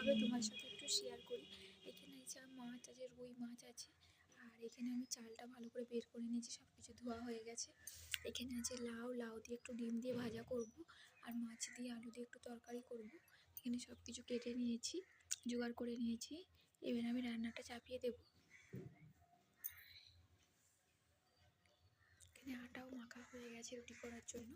হবে, তোমার সাথে একটু শেয়ার করি। এখানে আছে আর মাছ আছে রুই মাছ আছে, আর এখানে আমি চালটা ভালো করে বের করে নিয়েছি সব কিছু ধোয়া হয়ে গেছে। এখানে আছে লাউ লাউ দিয়ে একটু ডিম দিয়ে ভাজা করব, আর মাছ দিয়ে আলু দিয়ে একটু তরকারি করব। এখানে সব কিছু কেটে নিয়েছি, জোগাড় করে নিয়েছি। এবার আমি রান্নাটা চাপিয়ে দেব। এখানে আটাও মাখা হয়ে গেছে রুটি করার জন্য।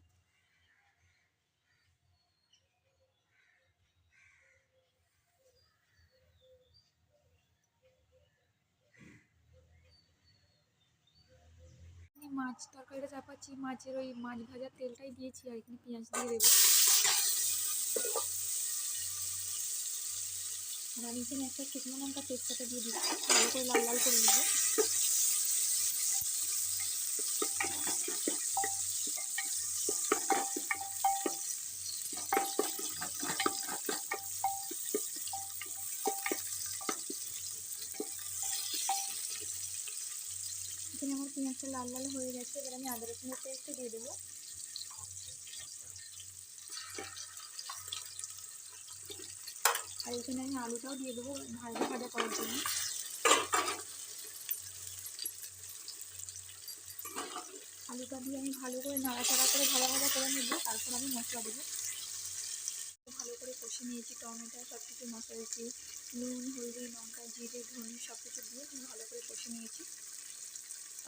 আমি মাছ তরকারিটা চাপাচ্ছি, মাছের ওই মাছ ভাজার তেলটাই দিয়েছি আর এখানে পেঁয়াজ দিয়ে দেবো। আর আমি এখানে একটা শুকনো লঙ্কা তেজপাতা দিয়ে দিচ্ছি, ভালো করে লাল লাল করে নেব। এখানে আমার পেঁয়াজটা লাল লাল হয়ে গেছে, এবার আমি আদা রসুনের পেস্টটা দিয়ে দেবো। আর এখানে আমি আলুটাও দিয়ে দেবো ভাজা ভাজা করার জন্য। আলুটা দিয়ে আমি ভালো করে নাড়াচাড়া করে ভাজা ভাজা করে নেব, তারপর আমি মশলা দেবো। ভালো করে কষে নিয়েছি টমেটো সব কিছু মশলা দিয়েছি নুন, হলদি, লঙ্কা, জিরে, ধনে সব কিছু দিয়ে আমি ভালো করে কষে নিয়েছি।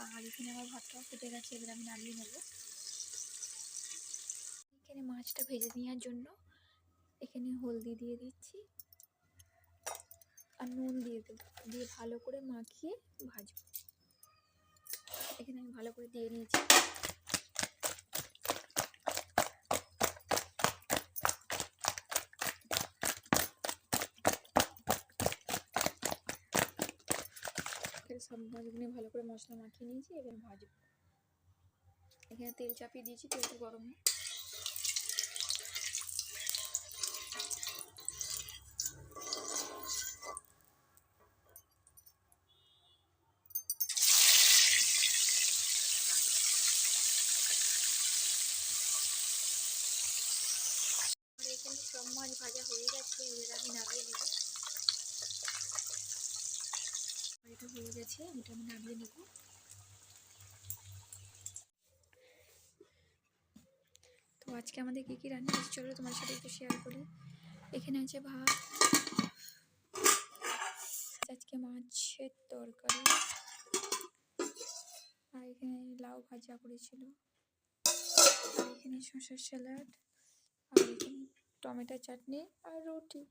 আর এখানে আমার ভাতটাও ফুটে গেছে, এবার আমি নামিয়ে নেব। এখানে মাছটা ভেজে নেওয়ার জন্য এখানে হলদি দিয়ে দিচ্ছি আর নুন দিয়ে দেবো, দিয়ে ভালো করে মাখিয়ে ভাজবো। এখানে আমি ভালো করে দিয়ে নিয়েছি। এখানে সব মাছগুলো ভালো করে মশলা মাখিয়ে নিয়েছি, এবার ভাজবো। এখানে তেল চাপিয়ে দিয়েছি, তেলটা গরম সব মাছ ভাজা হয়ে গেছে, এবার আমি নামিয়ে নেব আর এটা হয়ে গেছে এটা আমি নামিয়ে নেব। তো আজকে আমাদের কী কী রান্না হয়েছে চলো তোমার সাথে একটু শেয়ার করি। এখানে আছে ভাত, আজকে মাছের তরকারি, আর এখানে লাউ ভাজা করেছিল। আর এখানে শসার স্যালাড আর এখানে টমেটো চাটনি আর রুটি।